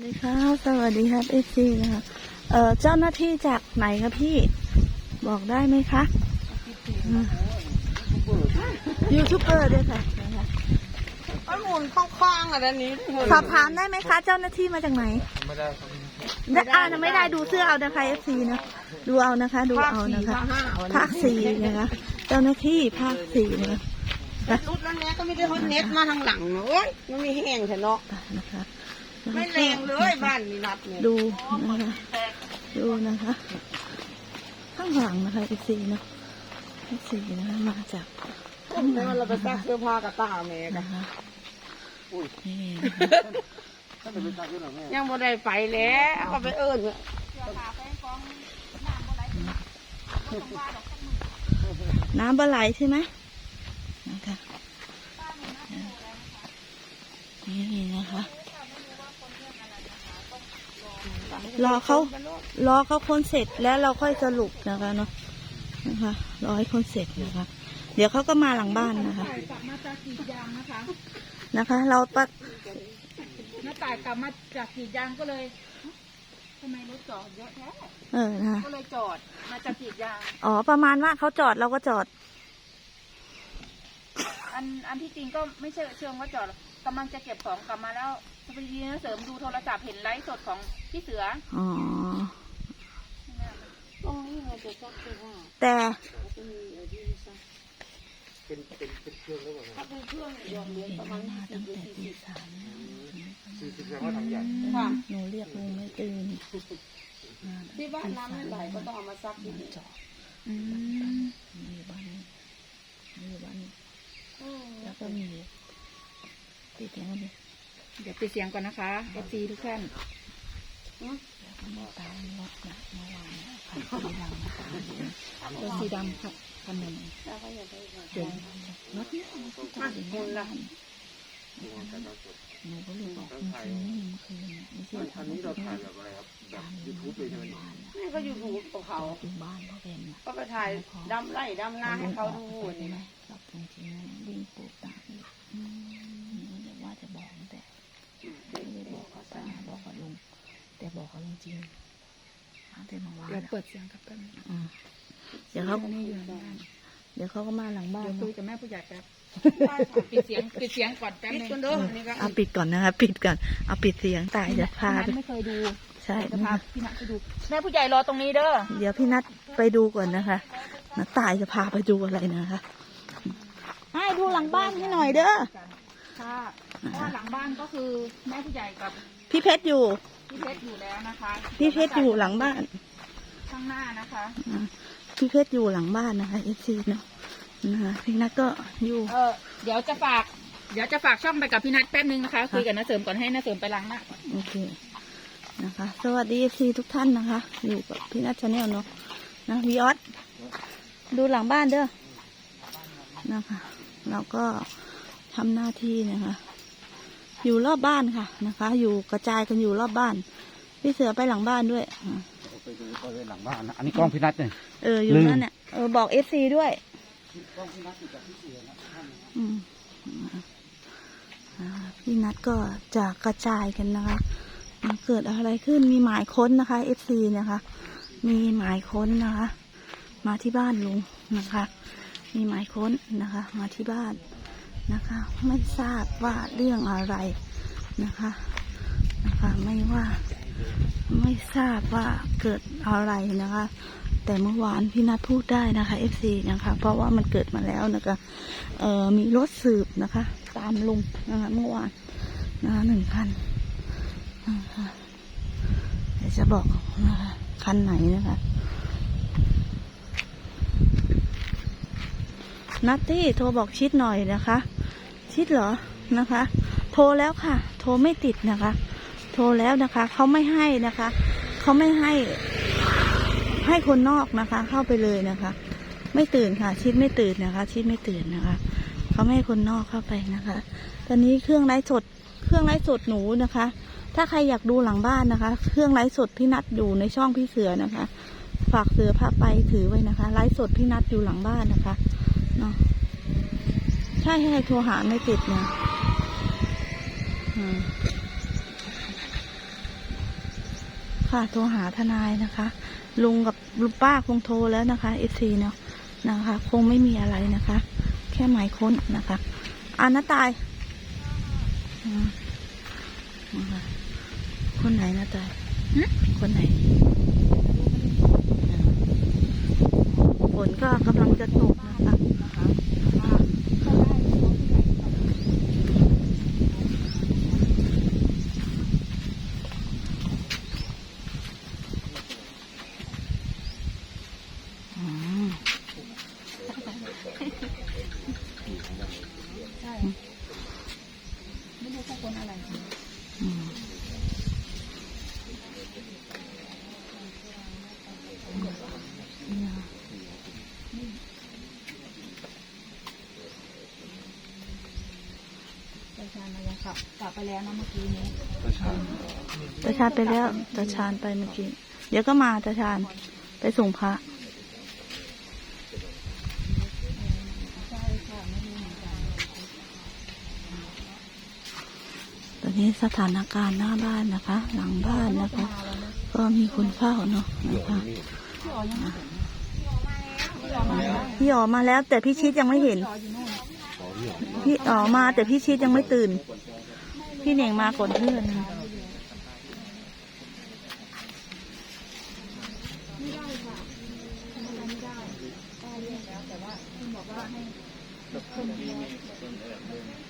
สวัสดีครับสวัสดีครับเอฟซีนะคะเอ่อเจ้าหน้าที่จากไหนครับพี่ บอกได้ไหมคะยูทูบเบอร์ด้วยค่ะนะคะมันหมุนข้างๆอะด้านนี้สอบถามได้ไหมคะ เจ้าหน้าที่มาจากไหน ไม่ได้ครับได้อ่าไม่ได้ดูเสื้อเอานะคะเอฟซีนะดูเอานะคะ ดูเอานะคะห้าภาคสี่นะคะ เจ้าหน้าที่ภาคสี่นะคะรุดแล้วเนี้ยก็ไม่ได้ฮอตเน็ตมาทางหลังเนอะโอ้ยมันมีแห้งแค่เนาะนะคะ ไม่แรงเลยบ้านมีนัดเนี่ยดูนะคะดูนะคะ ข้างหลังนะคะเอฟซีเนาะเอฟซีนะคะมาจากพวกนี้เราไปซักเสื้อผ้ากับตาแม่กันนะคะนี่ถ้าจะไปซักด้วยเหรอแม่ยังบ่ได้ไปแล้วก็ไปเอิ้นน้ำปลาไหลใช่ไหมนะคะนี่นะคะ รอเขารอเขาคนเสร็จแล้วเราค่อยสรุปนะคะเนาะนะคะรอให้คนเสร็จนะคะ เดี๋ยวเขาก็มาหลังบ้านนะคะกลับมาจากกรีดยางนะคะ นะคะ เราปะน้าต่ายกลับมาจากกรีดยางก็เลยทำไมรถจอดเยอะแท้เออนะคะก็เลยจอดมาจากกรีดยาง อ๋อ ประมาณว่าเขาจอดเราก็จอด อันอันที่จริงก็ไม่ใช่เชิงว่าจอดหรอกกำลังจะเก็บของกลับมาแล้ว พอดีนะเสริมดูโทรศัพท์เห็นไลฟ์สดของพี่เสืออ๋อตรงนี้เราจะซักเสื้อผ้าแต่จะมีไอ้ที่ซักเป็นเป็นเป็นเครื่องแล้วเหรอถ้าเป็นเครื่องยอมเลี้ยงประมาณมาตั้งแต่ตีสามสี่สิบแสดงว่าทำใหญ่ค่ะหนูเรียกลุงไม่ตื่นที่บ้านน้ำไม่ไหลก็ต้องเอามาซักที่นี่จอดอืมมีบ้านมีบ้านแล้วก็มีติดอย่างนี้ เดี๋ยวปิดเสียงก่อนนะคะเอฟซีทุกท่านแล้วก็มีตามรถนะเมื่อวานนะผ่านสีดำนะคะรถสีดำค่ะคันหนึ่งแล้วก็อย่าไปแบบเดี๋ยวรถเนี้ยมันก็จอดอย่างนี้ละหนูก็เลยบอกเมื่อคืนนี่เมื่อคืนน่ะไม่ใช่อันทำนี้เราที่ถ่ายแบบอะไรครับแบบยูทูบเลยใช่ไหมบ้านน่ะนี่ก็อยู่ถูกของเขาอยู่บ้านเขาเป็นน่ะก็ไปถ่ายดำไร่ดำนาให้เขาดูใช่นี่ไหมกับจริงๆนะวิ่งปลูกตามอีกอืมเดี๋ยวว่าจะบอกแต่ไม่ได้บอกกับป้าบอกกับลุงแต่บอกกับลุง จริงตั้งแต่เมื่อวานเดี๋ยวน่ะเปิดเสียงกับกันอืมเดี๋ยวเขานี่อยู่ในบ้านเดี๋ยวเขาก็มาหลังบ้านเดี๋ยวคุยเนาะกับแม่ผู้ใหญ่แป๊บปิดเสียงปิดเสียงก่อนแป๊บปิดนึงกันเด้อนี่ก็เอาปิดก่อนนะคะปิดก่อนเอาปิดเสียงตายจะพาพี่ไปนัทไม่เคยดูใช่จะนะพาคะพี่นัทไปดูแม่ผู้ใหญ่รอตรงนี้เด้อเดี๋ยวพี่นัดไปดูก่อนนะคะนัดตายจะพาไปดูอะไรนะคะให้ดูหลังบ้านให้หน่อยเด้อค่ะเพราะว่าหลังบ้านก็คือแม่ผู้ใหญ่กับ พี่เพชรอยู่ พี่เพชรอยู่แล้วนะคะพี่เพชรอยู่หลังบ้าน ข้างหน้านะคะอ่าพี่เพชรอยู่หลังบ้านนะคะเอฟซีเนาะนะคะพี่นัดก็อยู่เออเดี๋ยวจะฝาก เดี๋ยวจะฝากช่องไปกับพี่นัทแป๊บนึงนะคะคุยกับน้าเสริมก่อนให้น้าเสริมไปล้างหน้าก่อนโอเคนะคะ สวัสดีเอฟซีทุกท่านนะคะ อยู่กับพี่นัดชาแนลเนาะนะพี่ออสดูหลังบ้านเด้อนะคะเราก็ทำหน้าที่นะคะ อยู่รอบบ้านค่ะนะคะ อยู่กระจายกันอยู่รอบบ้าน พี่เสือไปหลังบ้านด้วยอ่าไปดูบริเวณหลังบ้านนะอันนี้กล้องพี่นัทเนี่ยเอออยู่ลืมนั่นเนี่ยเออบอกเอฟซีด้วยกล้องพี่นัทอยู่กับพี่เสือนะท่านอืมอ่าพี่นัดก็จะกระจายกันนะคะอ่าเกิดอะไรขึ้นมีหมายค้นนะคะเอฟซีนะคะ มีหมายค้นนะคะ มาที่บ้านลุงนะคะ มีหมายค้นนะคะ มาที่บ้าน นะคะ ไม่ทราบว่าเรื่องอะไรนะคะนะคะไม่ว่าไม่ทราบว่าเกิดอะไรนะคะ แต่เมื่อวานพี่นัทพูดได้นะคะ FC นะคะ เพราะว่ามันเกิดมาแล้วนะคะเอ่อมีรถสืบนะคะ ตามลุงนะคะเมื่อวานนะคะหนึ่งคันนะคะเดี๋ยวจะบอกนะคะคันไหนนะคะนัตตี้โทรบอกชิดหน่อยนะคะ ชิดเหรอนะคะ โทรแล้วค่ะ โทรไม่ติดนะคะ โทรแล้วนะคะเขาไม่ให้นะคะเขาไม่ให้ ให้คนนอกนะคะ เข้าไปเลยนะคะ ไม่ตื่นค่ะ ชิดไม่ตื่นนะคะ ชิดไม่ตื่นนะคะเขาไม่ให้คนนอกเข้าไปนะคะ ตอนนี้เครื่องไลฟ์สดเครื่องไลฟ์สดหนูนะคะ ถ้าใครอยากดูหลังบ้านนะคะ เครื่องไลฟ์สดพี่นัดอยู่ในช่องพี่เสือนะคะ ฝากเสือพาไปถือไว้นะคะไลฟ์สดพี่นัดอยู่หลังบ้านนะคะเนาะ ใช่ให้โทรหาไม่ติดนะอืมค่ะโทรหาทนายนะคะ ลุงกับลุงป้าคงโทรแล้วนะคะเอซีเนาะนะคะ คงไม่มีอะไรนะคะ แค่หมายค้นนะคะอานาตายคนไหนนาตายคนไหนฝนก็กำลังจะตกนะคะอืม คนอะไรอืมตาชานไปแล้วนะเมื่อกี้นี้ตาชานไปแล้วตาชานไปเมื่อกี้ เดี๋ยวก็มาตาชานไปส่งพระ วันนี้สถานการณ์หน้าบ้านนะคะ หลังบ้านนะคะ ก็มีคนเฝ้าเนาะนะคะพี่อ๋อมาแล้ว แต่พี่ชิดยังไม่เห็น พี่อ๋อมาแต่พี่ชิดยังไม่ตื่น พี่เหน่งมาก่อนเพื่อนแต่ว่าคุณอกว่าใ